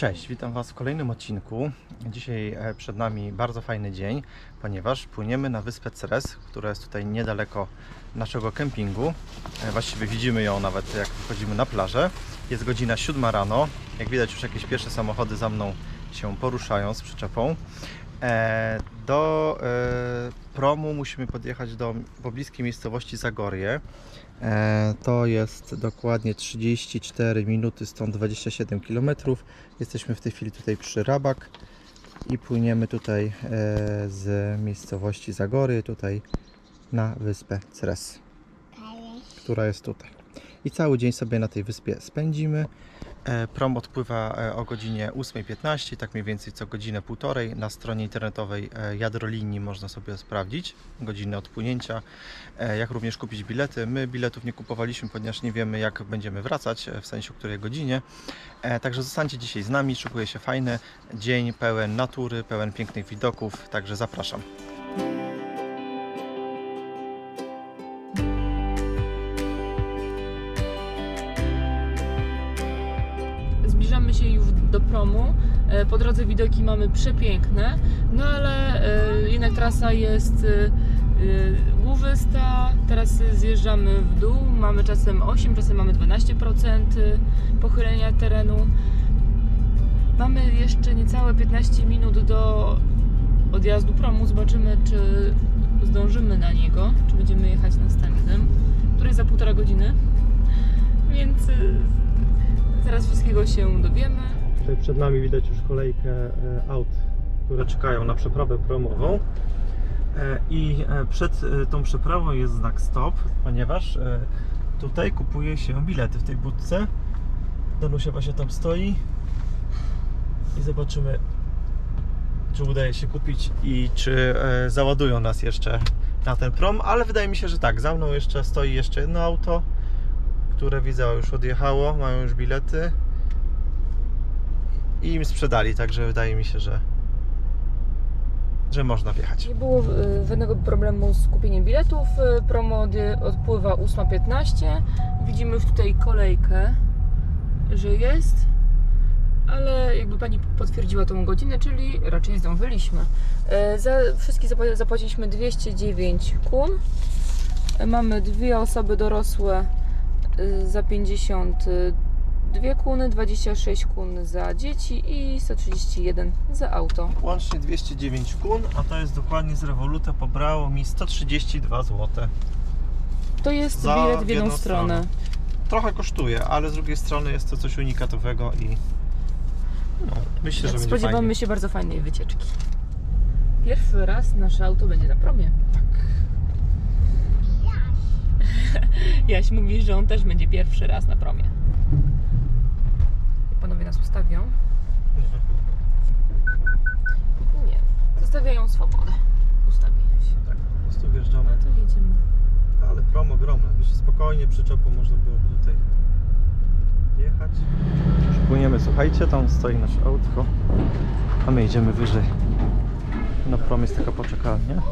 Cześć, witam Was w kolejnym odcinku. Dzisiaj e, przed nami bardzo fajny dzień, ponieważ płyniemy na wyspę Ceres, która jest tutaj niedaleko naszego kempingu. E, Właściwie widzimy ją nawet jak wychodzimy na plażę. Jest godzina 7 rano. Jak widać już jakieś pierwsze samochody za mną się poruszają z przyczepą. E, Do promu musimy podjechać do pobliskiej miejscowości Zagorje. E, To jest dokładnie 34 minuty, stąd 27 km. Jesteśmy w tej chwili tutaj przy Rabak i płyniemy tutaj e, z miejscowości Zagory tutaj na wyspę Ceres, która jest tutaj. I cały dzień sobie na tej wyspie spędzimy. E, Prom odpływa e, o godzinie 8.15, tak mniej więcej co godzinę półtorej. Na stronie internetowej e, Jadrolinii można sobie sprawdzić godziny odpłynięcia, jak również kupić bilety. My biletów nie kupowaliśmy, ponieważ nie wiemy jak będziemy wracać, w sensie o której godzinie. Także zostańcie dzisiaj z nami, szykuje się fajny dzień pełen natury, pełen pięknych widoków, także zapraszam. Już do promu. E, Po drodze widoki mamy przepiękne, no ale e, jednak trasa jest e, e, głowysta. Teraz zjeżdżamy w dół. Mamy czasem 8, czasem mamy 12% pochylenia terenu. Mamy jeszcze niecałe 15 minut do odjazdu promu. Zobaczymy, czy zdążymy na niego, czy będziemy jechać następnym, który jest za półtora godziny. Więc Zaraz wszystkiego się dowiemy. Tutaj przed nami widać już kolejkę e, aut, które czekają na przeprawę promową. E, I e, przed tą przeprawą jest znak stop, ponieważ tutaj kupuje się bilety w tej budce. Danusia właśnie tam stoi i zobaczymy, czy udaje się kupić i czy załadują nas jeszcze na ten prom, ale wydaje mi się, że tak. Za mną jeszcze stoi jeszcze jedno auto, które widzę już odjechało, mają już bilety i im sprzedali, także wydaje mi się, że że można wjechać. Nie było y, żadnego problemu z kupieniem biletów. Y, Promo od- odpływa 8.15. Widzimy już tutaj kolejkę, że jest, ale jakby pani potwierdziła tą godzinę, czyli raczej zdążyliśmy. Y, Za wszystkie zapła- zapłaciliśmy 209 kun. Mamy dwie osoby dorosłe za 52 kuny, 26 kun za dzieci i 131 za auto. Łącznie 209 kun, a to jest dokładnie z Revoluta pobrało mi 132 zł. To jest Za bilet w jedną jedną stronę. Trochę kosztuje, ale z drugiej strony jest to coś unikatowego i no, myślę, że będzie spodziewamy fajnie. się bardzo fajnej wycieczki. Pierwszy raz nasze auto będzie na promie. Tak. Jaś mówi, że on też będzie pierwszy raz na promie. Nas ustawią. Nie. Zostawiają swobodę. Ustawienia się. Tak, po prostu wjeżdżamy. No to jedziemy. Ale prom ogromny, by się spokojnie przyczepą można byłoby tutaj jechać. Już płyniemy, słuchajcie, tam stoi nasze autko, a my idziemy wyżej. Na prom jest taka poczekalnia.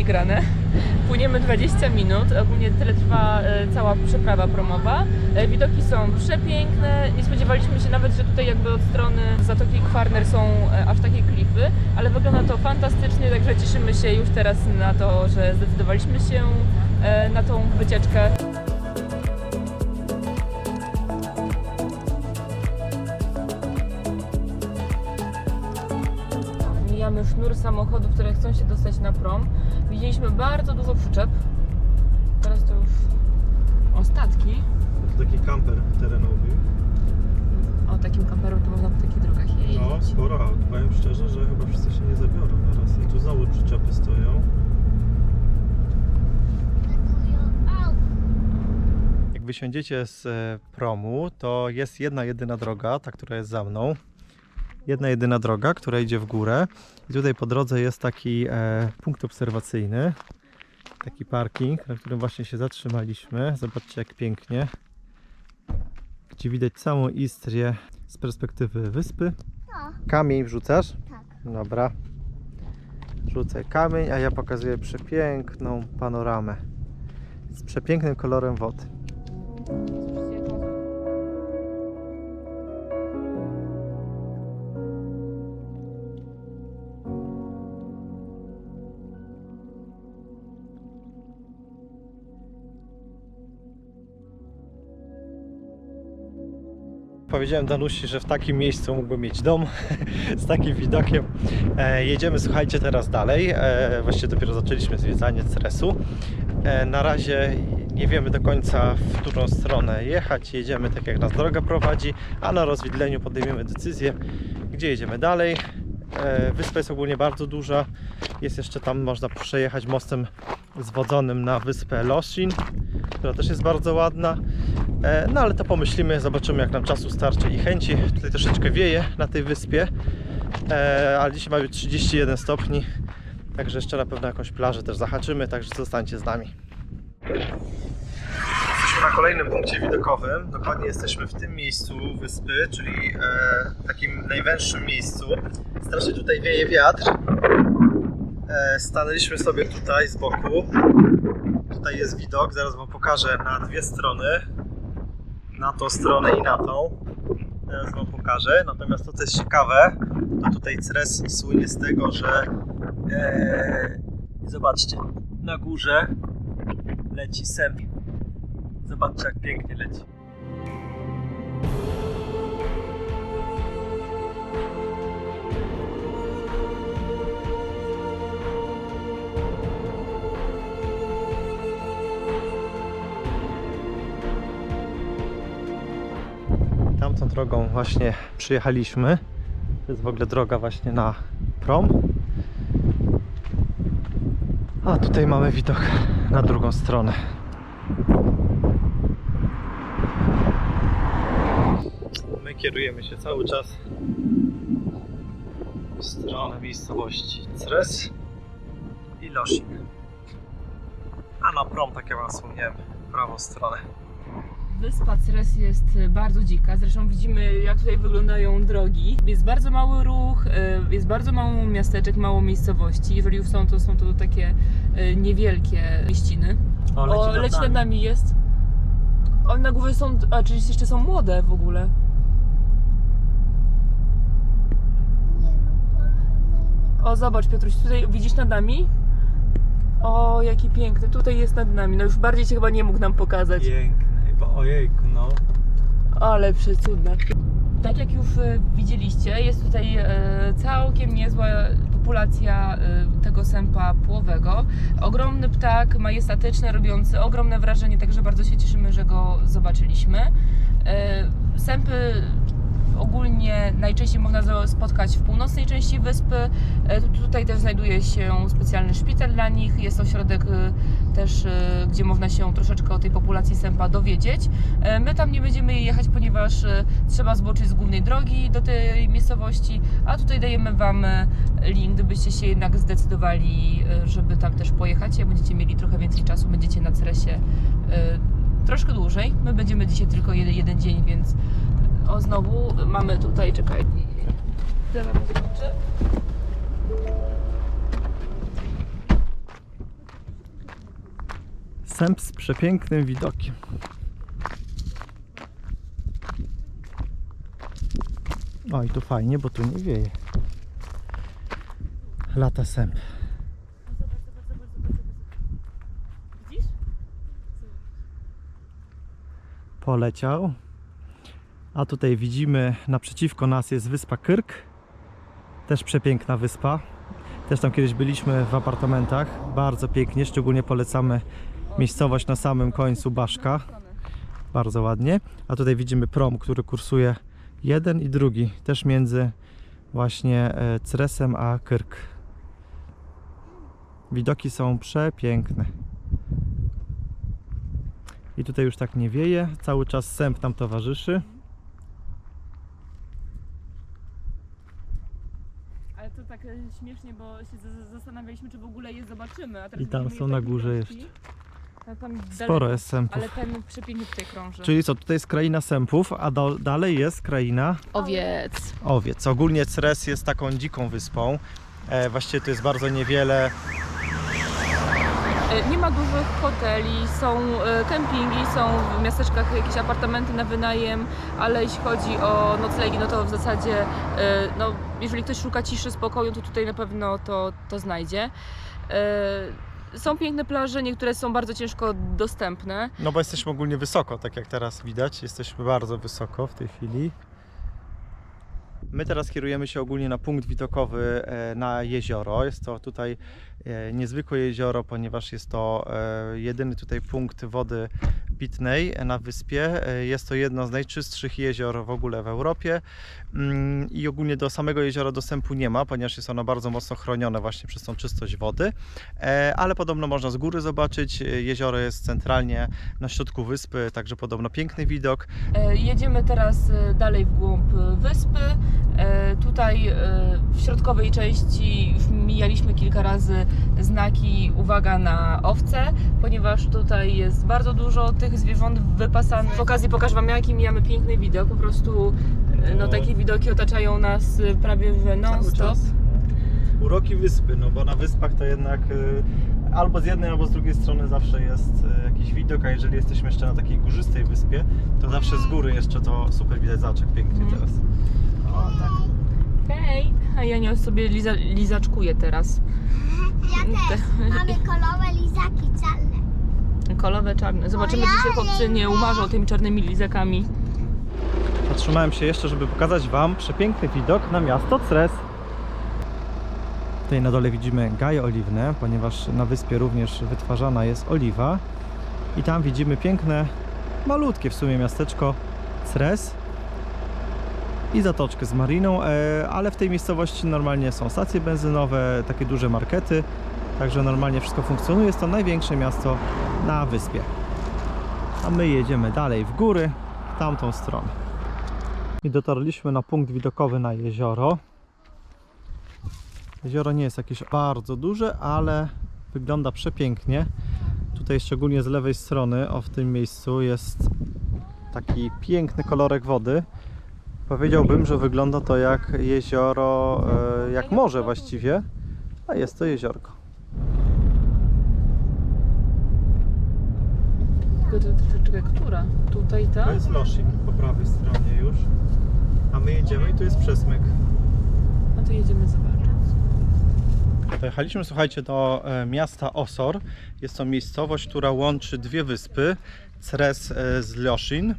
Żelki grane. Płyniemy 20 minut, ogólnie tyle trwa e, cała przeprawa promowa. E, Widoki są przepiękne, nie spodziewaliśmy się nawet, że tutaj jakby od strony Zatoki Kwarner są e, aż takie klify, ale wygląda to fantastycznie, także cieszymy się już teraz na to, że zdecydowaliśmy się na tą wycieczkę. Samochodów, które chcą się dostać na prom. Widzieliśmy bardzo dużo przyczep. Teraz to już ostatki. To taki kamper terenowy. O takim kamperem to można po takich drogach jeździć. No, sporo aut. Powiem szczerze, że chyba wszyscy się nie zabiorą na raz. I tu znowu przyczepy stoją. Jak wysiądziecie z e, promu, to jest jedna jedyna droga, ta, która jest za mną. Jedna jedyna droga, która idzie w górę. I tutaj po drodze jest taki e, punkt obserwacyjny. Taki parking, na którym właśnie się zatrzymaliśmy. Zobaczcie jak pięknie. gdzie widać całą Istrię z perspektywy wyspy. No, Kamień wrzucasz? tak. Dobra. Rzucaj kamień, a ja pokazuję przepiękną panoramę z przepięknym kolorem wody. Powiedziałem Danusi, że w takim miejscu mógłbym mieć dom z takim widokiem. E, jedziemy, słuchajcie, teraz dalej. E, właściwie dopiero zaczęliśmy zwiedzanie Ceresu. E, na razie nie wiemy do końca, w którą stronę jechać. Jedziemy tak, jak nas droga prowadzi, a na rozwidleniu podejmiemy decyzję, gdzie jedziemy dalej. E, wyspa jest ogólnie bardzo duża. Jest jeszcze tam, można przejechać mostem zwodzonym na wyspę Losin, która też jest bardzo ładna. E, No ale to pomyślimy, zobaczymy jak nam czasu starczy i chęci. Tutaj troszeczkę wieje na tej wyspie, e, ale dzisiaj ma być 31 stopni, także jeszcze na pewno jakąś plażę też zahaczymy, także zostańcie z nami. Jesteśmy na kolejnym punkcie widokowym. Dokładnie jesteśmy w tym miejscu wyspy, czyli e, takim najwęższym miejscu. Strasznie tutaj wieje wiatr. Stanęliśmy sobie tutaj z boku. Tutaj jest widok, zaraz Wam pokażę na dwie strony. Na tą stronę i na tą. Teraz Wam pokażę. Natomiast to, co jest ciekawe, to tutaj Ceres słynie z tego, że e, zobaczcie, na górze leci sęp. Zobaczcie, jak pięknie leci. Tamtą drogą właśnie przyjechaliśmy. To jest w ogóle droga właśnie na prom. A tutaj mamy widok na drugą stronę. My kierujemy się cały czas w stronę miejscowości Cres i Losin. A na prom, tak jak Wam wspomniałem, prawą stronę. Wyspa Ceres jest e, bardzo dzika, zresztą widzimy jak tutaj wyglądają drogi. Jest bardzo mały ruch, e, jest bardzo mało miasteczek, mało miejscowości. Jeżeli już są, to są to takie e, niewielkie mieściny. O, leci nad nami jest. O, na głowie są, a czyli jeszcze są młode w ogóle. Nie no, O, zobacz Piotruś, tutaj widzisz nad nami? O, jaki piękny, tutaj jest nad nami. No już bardziej się chyba nie mógł nam pokazać. Piękne, bo ojejku, no. Ale przecudne. Tak jak już e, widzieliście, jest tutaj e, całkiem niezła populacja e, tego sępa płowego. Ogromny ptak, majestatyczny, robiący ogromne wrażenie, także bardzo się cieszymy, że go zobaczyliśmy. Sępy ogólnie najczęściej można spotkać w północnej części wyspy. E, tu- Tutaj też znajduje się specjalny szpital dla nich. Jest ośrodek e, też, e, gdzie można się troszeczkę o tej populacji sępa dowiedzieć. My tam nie będziemy jechać, ponieważ trzeba zboczyć z głównej drogi do tej miejscowości, a tutaj dajemy Wam link, gdybyście się jednak zdecydowali, żeby tam też pojechać. Jak będziecie mieli trochę więcej czasu, będziecie na Ceresie e, troszkę dłużej. My będziemy dzisiaj tylko jeden, jeden dzień, więc o znowu mamy tutaj, czekaj. Zaraz zobaczę. Sęp z przepięknym widokiem. O i tu fajnie, bo tu nie wieje. Lata sęp. Widzisz? Poleciał. A tutaj widzimy naprzeciwko nas jest wyspa Kyrk. Też przepiękna wyspa. Też tam kiedyś byliśmy w apartamentach. Bardzo pięknie, szczególnie polecamy miejscowość na samym końcu Baszka. Bardzo ładnie. A tutaj widzimy prom, który kursuje jeden i drugi, też między właśnie e, Ceresem a Kyrk. Widoki są przepiękne. I tutaj już tak nie wieje, cały czas sęp nam towarzyszy. Ale to tak e, śmiesznie, bo się zastanawialiśmy, czy w ogóle je zobaczymy. A teraz I tam są na takie górze jeszcze. Sporo dalej- jest sępów. Ale ten przepięknie tutaj krąży. Czyli co, tutaj jest kraina sępów, a do, dalej jest kraina Owiec. owiec. Ogólnie Ceres jest taką dziką wyspą. E, właściwie to jest bardzo niewiele. E, Nie ma dużych hoteli, są e, kempingi, są w miasteczkach jakieś apartamenty na wynajem, ale jeśli chodzi o noclegi, no to w zasadzie, e, no, jeżeli ktoś szuka ciszy, spokoju, to tutaj na pewno to, to znajdzie. Są piękne plaże, niektóre są bardzo ciężko dostępne. No bo jesteśmy ogólnie wysoko, tak jak teraz widać. Jesteśmy bardzo wysoko w tej chwili. My teraz kierujemy się ogólnie na punkt widokowy e, na jezioro. Jest to tutaj e, niezwykłe jezioro, ponieważ jest to e, jedyny tutaj punkt wody pitnej na wyspie. Jest to jedno z najczystszych jezior w ogóle w Europie Mm, i ogólnie do samego jeziora dostępu nie ma, ponieważ jest ono bardzo mocno chronione właśnie przez tą czystość wody, ale podobno można z góry zobaczyć. Jezioro jest centralnie na środku wyspy, także podobno piękny widok. Jedziemy teraz dalej w głąb wyspy. E, Tutaj e, w środkowej części już mijaliśmy kilka razy znaki uwaga na owce, ponieważ tutaj jest bardzo dużo tych zwierząt wypasanych. W okazji pokażę Wam jaki mijamy piękny widok, po prostu e, no, takie widoki otaczają nas prawie że non-stop. Uroki wyspy, no bo na wyspach to jednak albo z jednej, albo z drugiej strony zawsze jest jakiś widok, a jeżeli jesteśmy jeszcze na takiej górzystej wyspie, to zawsze z góry jeszcze to super widać zaczek pięknie Mhm. teraz. O tak. Hej! A ja nie sobie liza, lizaczkuję teraz. Ja też. Mamy kolorowe lizaki czarne. Kolowe czarne. Zobaczymy, czy się chłopcy nie umarzą tymi czarnymi lizakami. Zatrzymałem się jeszcze, żeby pokazać Wam przepiękny widok na miasto Cres. Tutaj na dole widzimy gaje oliwne, ponieważ na wyspie również wytwarzana jest oliwa. I tam widzimy piękne, malutkie w sumie miasteczko Cres i zatoczkę z mariną, e, ale w tej miejscowości normalnie są stacje benzynowe, takie duże markety, także normalnie wszystko funkcjonuje. Jest to największe miasto na wyspie. A my jedziemy dalej w góry, w tamtą stronę. I dotarliśmy na punkt widokowy na jezioro. Jezioro nie jest jakieś bardzo duże, ale wygląda przepięknie. Tutaj szczególnie z lewej strony, o w tym miejscu jest taki piękny kolorek wody. Powiedziałbym, że wygląda to jak jezioro, e, jak morze właściwie, a jest to jeziorko. Czekaj, która? Tutaj ta? To jest Losin po prawej stronie już, a my jedziemy i tu jest przesmyk. A to jedziemy zobaczyć. Pojechaliśmy, słuchajcie, do e, miasta Osor. Jest to miejscowość, która łączy dwie wyspy, Ceres e, z Liosin.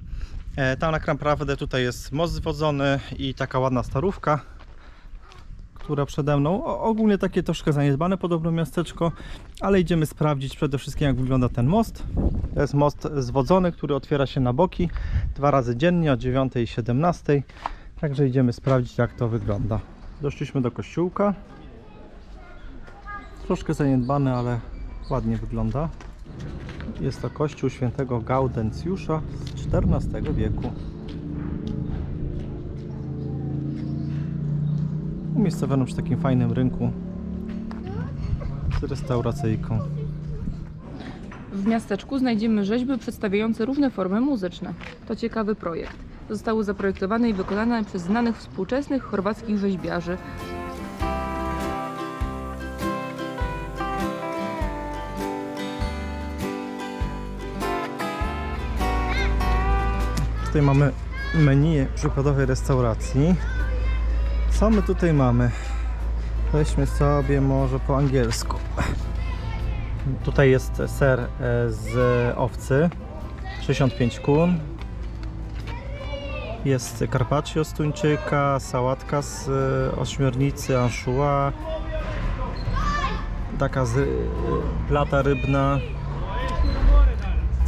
E, Tam tak naprawdę tutaj jest most zwodzony i taka ładna starówka, która przede mną. O, ogólnie takie troszkę zaniedbane podobno miasteczko, ale idziemy sprawdzić przede wszystkim jak wygląda ten most. To jest most zwodzony, który otwiera się na boki dwa razy dziennie o 9 i 17. Także idziemy sprawdzić jak to wygląda. Doszliśmy do kościółka. Troszkę zaniedbany, ale ładnie wygląda. Jest to kościół świętego Gaudencjusza z XIV wieku. Umiejscowiony przy takim fajnym rynku z restauracyjką. W miasteczku znajdziemy rzeźby przedstawiające różne formy muzyczne. To ciekawy projekt. Zostały zaprojektowane i wykonane przez znanych współczesnych chorwackich rzeźbiarzy. Tutaj mamy menu przykładowej restauracji. Co my tutaj mamy? Weźmy sobie może po angielsku. Tutaj jest ser e, z owcy, 65 kun. Jest carpaccio z tuńczyka, sałatka z e, ośmiornicy, anchois. Taka z, e, plata rybna.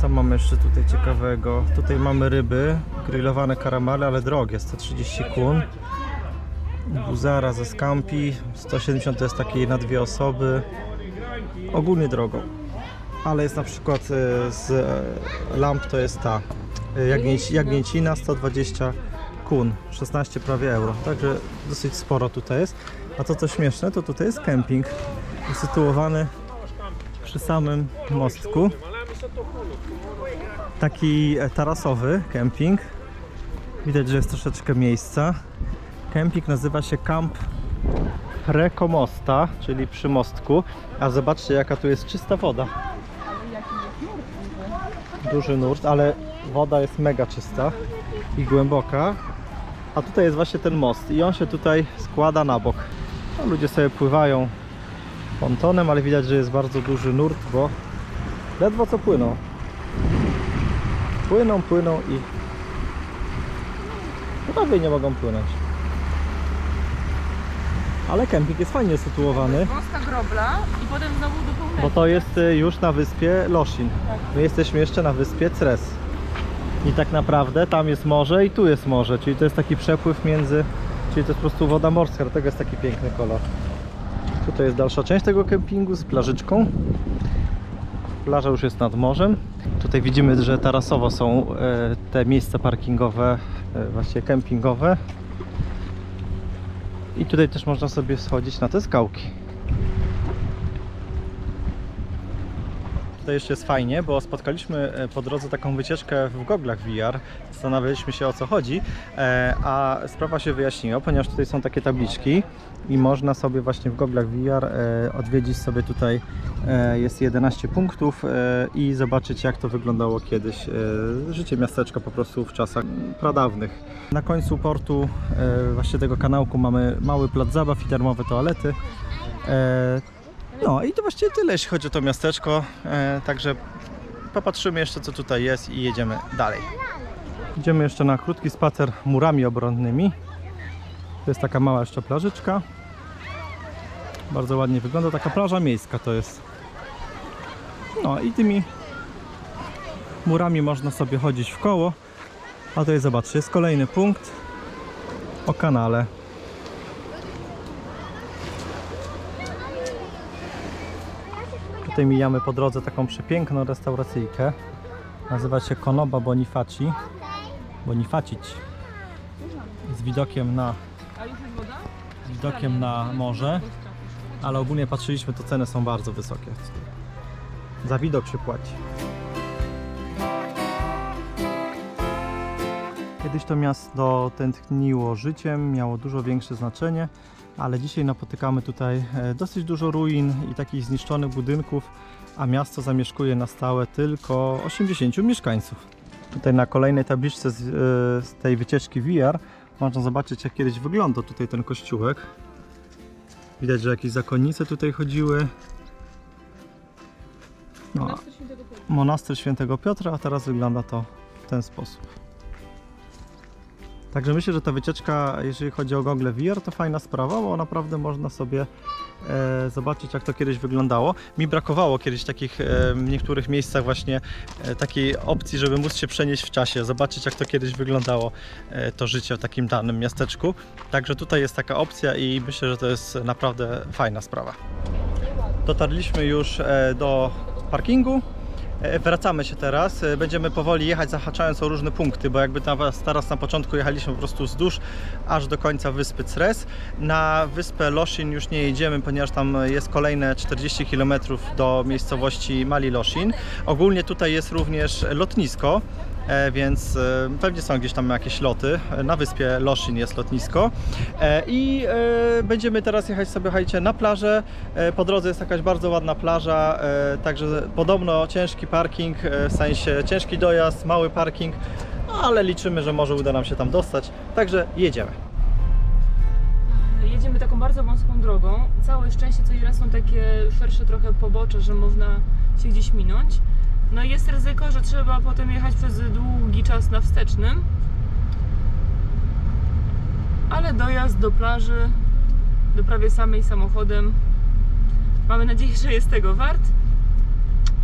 Co mamy jeszcze tutaj ciekawego? Tutaj mamy ryby, grillowane karamale, ale drogie, 130 kun. Buzara ze scampi, 170 to jest takiej na dwie osoby. Ogólnie drogo. Ale jest na przykład e, z e, lamp to jest ta e, jagnięci, jagnięcina 120 kun, 16 prawie euro. Także dosyć sporo tutaj jest. A to co śmieszne, to tutaj jest kemping usytuowany przy samym mostku. Taki e, tarasowy kemping. Widać, że jest troszeczkę miejsca. Kemping nazywa się Camp Prekomosta, czyli przy mostku. A zobaczcie, jaka tu jest czysta woda. Duży nurt, ale woda jest mega czysta i głęboka. A tutaj jest właśnie ten most i on się tutaj składa na bok. No, ludzie sobie pływają pontonem, ale widać, że jest bardzo duży nurt, bo ledwo co płyną. Płyną, płyną i prawie nie mogą płynąć. Ale kemping jest fajnie sytuowany, Wąska grobla i potem znowu do pełnego. bo to jest y, już na wyspie Losin. My jesteśmy jeszcze na wyspie Cres. I tak naprawdę tam jest morze i tu jest morze, czyli to jest taki przepływ między, czyli to jest po prostu woda morska, dlatego jest taki piękny kolor. Tutaj jest dalsza część tego kempingu z plażyczką. Plaża już jest nad morzem. Tutaj widzimy, że tarasowo są e, te miejsca parkingowe, e, właściwie kempingowe. I tutaj też można sobie schodzić na te skałki. Tutaj jeszcze jest fajnie, bo spotkaliśmy e, po drodze taką wycieczkę w goglach VR. Zastanawialiśmy się o co chodzi, e, a sprawa się wyjaśniła, ponieważ tutaj są takie tabliczki i można sobie właśnie w goglach VR e, odwiedzić sobie tutaj jest 11 punktów i zobaczyć jak to wyglądało kiedyś. Życie miasteczka po prostu w czasach pradawnych. Na końcu portu właśnie tego kanałku mamy mały plac zabaw i darmowe toalety. No i to właściwie tyle, jeśli chodzi o to miasteczko. E, także popatrzymy jeszcze, co tutaj jest i jedziemy dalej. Idziemy jeszcze na krótki spacer murami obronnymi. To jest taka mała jeszcze plażyczka. Bardzo ładnie wygląda. Taka plaża miejska to jest. No i tymi murami można sobie chodzić w koło. A tutaj zobaczcie, jest kolejny punkt o kanale. Tutaj mijamy po drodze taką przepiękną restauracyjkę. Nazywa się Konoba Bonifaci. Bonifacić. Z widokiem na, z widokiem na morze. Ale ogólnie patrzyliśmy, to ceny są bardzo wysokie. Za widok się płaci. Kiedyś to miasto tętniło życiem, miało dużo większe znaczenie, ale dzisiaj napotykamy tutaj e, dosyć dużo ruin i takich zniszczonych budynków, a miasto zamieszkuje na stałe tylko 80 mieszkańców. Tutaj na kolejnej tabliczce z, e, z tej wycieczki VR można zobaczyć jak kiedyś wyglądał tutaj ten kościółek. Widać, że jakieś zakonnice tutaj chodziły. No, monaster świętego Piotra, a teraz wygląda to w ten sposób. Także myślę, że ta wycieczka, jeżeli chodzi o Google VR, to fajna sprawa, bo naprawdę można sobie e, zobaczyć, jak to kiedyś wyglądało. Mi brakowało kiedyś takich e, w niektórych miejscach właśnie e, takiej opcji, żeby móc się przenieść w czasie, zobaczyć, jak to kiedyś wyglądało e, to życie w takim danym miasteczku. Także tutaj jest taka opcja i myślę, że to jest naprawdę fajna sprawa. Dotarliśmy już e, do parkingu. E, Wracamy się teraz. E, Będziemy powoli jechać, zahaczając o różne punkty, bo jakby teraz na początku jechaliśmy po prostu wzdłuż aż do końca wyspy Cres. Na wyspę Losin już nie jedziemy, ponieważ tam jest kolejne 40 km do miejscowości Mali Losin. Ogólnie tutaj jest również lotnisko. E, więc e, pewnie są gdzieś tam jakieś loty. Na wyspie Losin jest lotnisko. E, I będziemy teraz jechać sobie, słuchajcie, na plażę. Po drodze jest jakaś bardzo ładna plaża, także podobno ciężki parking, w sensie ciężki dojazd, mały parking, no, ale liczymy, że może uda nam się tam dostać. Także jedziemy. Jedziemy taką bardzo wąską drogą. Całe szczęście co raz są takie szersze trochę pobocze, że można się gdzieś minąć. No jest ryzyko, że trzeba potem jechać przez długi czas na wstecznym. Ale dojazd do plaży, do prawie samej samochodem, mamy nadzieję, że jest tego wart.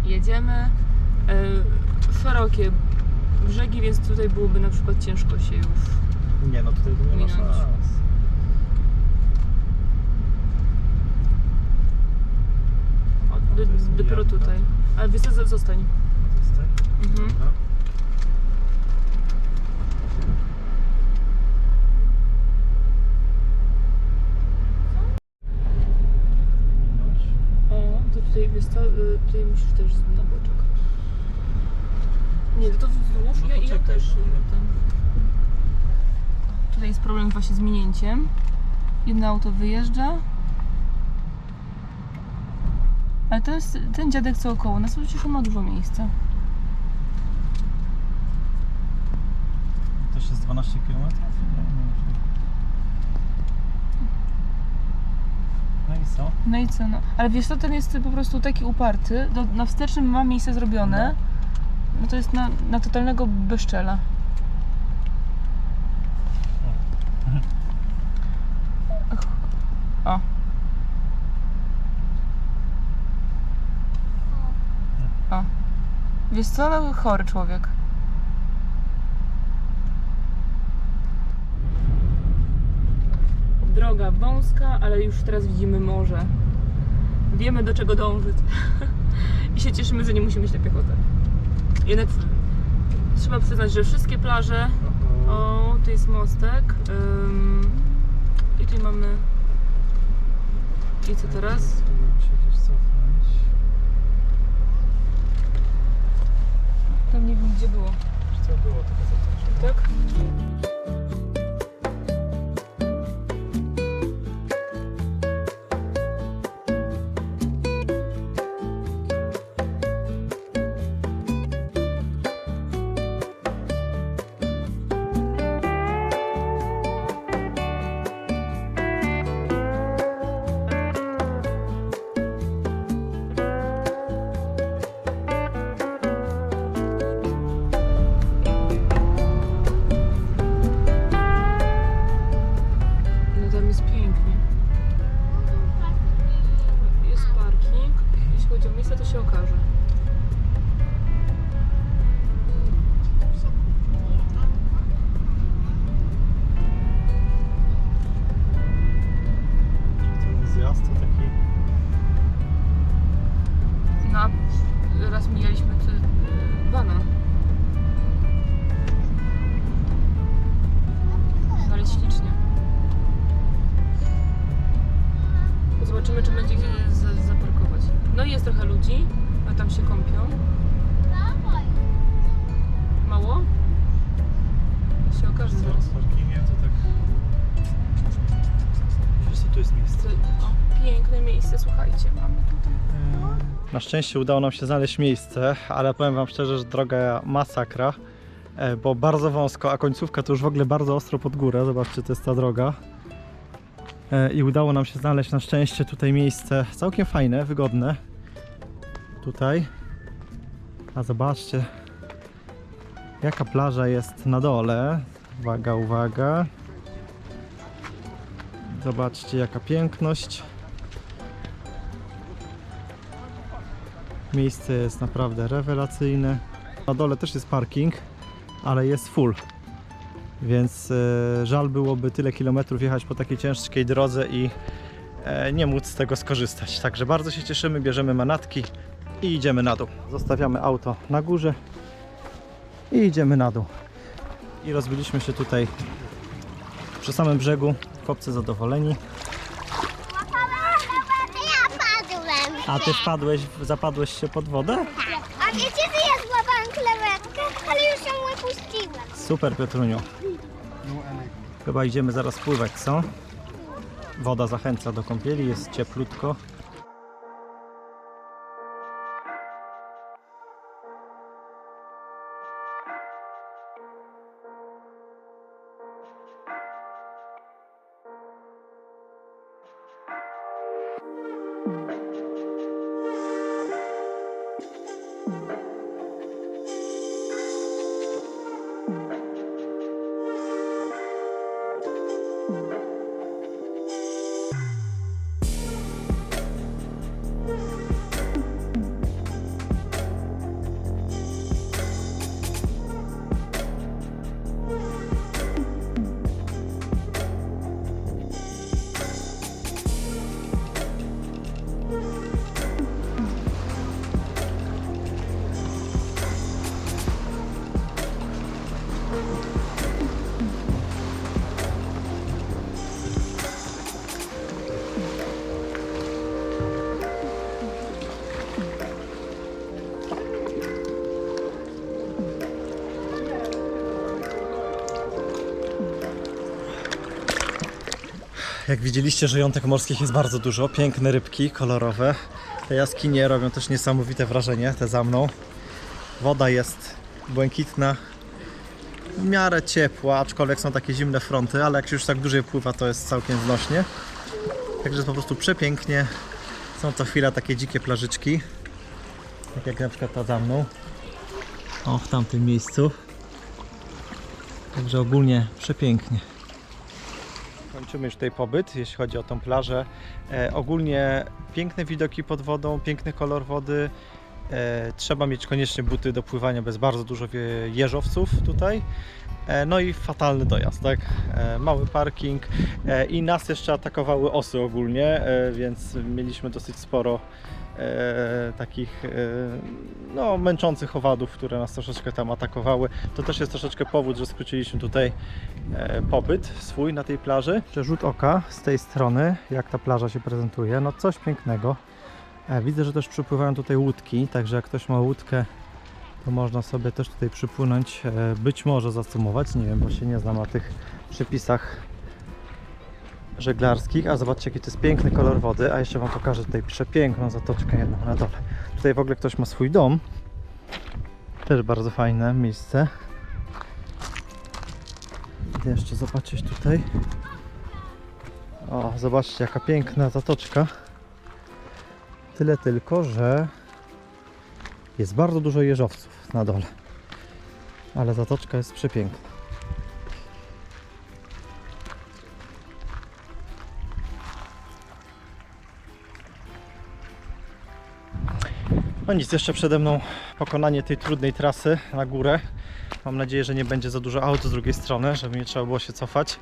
Jedziemy. E, szerokie brzegi, więc tutaj byłoby na przykład ciężko się już Nie no, tutaj nie ma szans. To dopiero tutaj. Ale wiesz co, zostań. Mhm. Dobra. O, to tutaj co, y, tutaj musisz też na boczek. Nie, to wzdłuż No ja, to ja czekaj, też. no. Ten. Tutaj jest problem właśnie z minięciem. Jedno auto wyjeżdża. Ale jest ten dziadek co około nas, przecież on ma dużo miejsca. Też jest 12 km? No i co? No i co, no. Ale wiesz co, ten jest po prostu taki uparty. Do, na wstecznym ma miejsce zrobione. No to jest na, na totalnego bezczela. O. O. Wiesz co, no chory człowiek. Droga wąska, ale już teraz widzimy morze. Wiemy do czego dążyć. I się cieszymy, że nie musimy iść na piechotę. Jednak trzeba przyznać, że wszystkie plaże. O, tu jest mostek. Ym, I tutaj mamy. I co teraz? Tam nie wiem gdzie było. Co było tylko? Tak? Miejsce, słuchajcie, mamy tutaj. Na szczęście udało nam się znaleźć miejsce, ale powiem Wam szczerze, że droga masakra, e, bo bardzo wąsko, a końcówka to już w ogóle bardzo ostro pod górę. Zobaczcie, to jest ta droga. E, I udało nam się znaleźć na szczęście tutaj miejsce całkiem fajne, wygodne. Tutaj. A zobaczcie, jaka plaża jest na dole. Uwaga, uwaga. Zobaczcie, jaka piękność. Miejsce jest naprawdę rewelacyjne. Na dole też jest parking, ale jest full. Więc e, żal byłoby tyle kilometrów jechać po takiej ciężkiej drodze i e, nie móc z tego skorzystać. Także bardzo się cieszymy, bierzemy manatki i idziemy na dół. Zostawiamy auto na górze i idziemy na dół. I rozbiliśmy się tutaj przy samym brzegu. Chłopcy zadowoleni. Ja padłem. A ty wpadłeś, zapadłeś się pod wodę? A wiecie, że ja złapałam klewetkę, ale już ją wypuściłem. Super Piotruniu. Chyba idziemy zaraz pływać, co? Woda zachęca do kąpieli, jest cieplutko. Jak widzieliście, żyjątek morskich jest bardzo dużo. Piękne rybki, kolorowe. Te jaskinie robią też niesamowite wrażenie, te za mną. Woda jest błękitna, w miarę ciepła, aczkolwiek są takie zimne fronty, ale jak się już tak dłużej pływa, to jest całkiem znośnie. Także jest po prostu przepięknie. Są to chwila takie dzikie plażyczki, tak jak na przykład ta za mną. O, w tamtym miejscu. Także ogólnie przepięknie. Kończymy już tutaj pobyt, jeśli chodzi o tą plażę. E, ogólnie piękne widoki pod wodą, piękny kolor wody. E, trzeba mieć koniecznie buty do pływania, bez bardzo dużo jeżowców tutaj. E, no i fatalny dojazd, tak? E, mały parking e, i nas jeszcze atakowały osy ogólnie, e, więc mieliśmy dosyć sporo e, takich e, no, męczących owadów, które nas troszeczkę tam atakowały. To też jest troszeczkę powód, że skróciliśmy tutaj e, pobyt swój na tej plaży. Rzut oka z tej strony, jak ta plaża się prezentuje, no coś pięknego. E, Widzę, że też przypływają tutaj łódki, także jak ktoś ma łódkę, to można sobie też tutaj przypłynąć, e, być może zacumować, nie wiem, bo się nie znam na tych przepisach żeglarskich, a zobaczcie jaki to jest piękny kolor wody, a jeszcze Wam pokażę tutaj przepiękną zatoczkę jedną na dole. Tutaj w ogóle ktoś ma swój dom, też bardzo fajne miejsce. Idę jeszcze zobaczyć tutaj. O, zobaczcie jaka piękna zatoczka. Tyle tylko, że jest bardzo dużo jeżowców na dole. Ale zatoczka jest przepiękna. No nic, jeszcze przede mną pokonanie tej trudnej trasy na górę. Mam nadzieję, że nie będzie za dużo aut z drugiej strony, żeby nie trzeba było się cofać.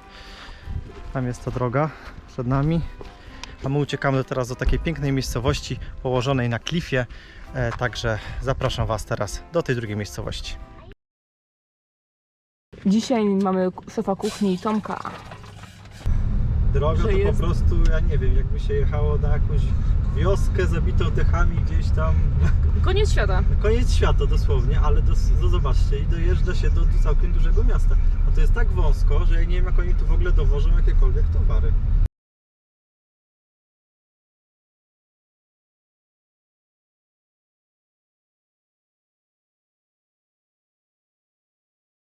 Tam jest ta droga przed nami. A my uciekamy teraz do takiej pięknej miejscowości położonej na klifie. E, także zapraszam Was teraz do tej drugiej miejscowości. Dzisiaj mamy szefa kuchni Tomka. Droga Że to jest- po prostu, ja nie wiem, jakby się jechało na jakąś wioskę zabitą dechami gdzieś tam. Koniec świata. Koniec świata dosłownie, ale do, do, zobaczcie, i dojeżdża się do, do całkiem dużego miasta. A to jest tak wąsko, że ja nie wiem jak oni tu w ogóle dowożą jakiekolwiek towary.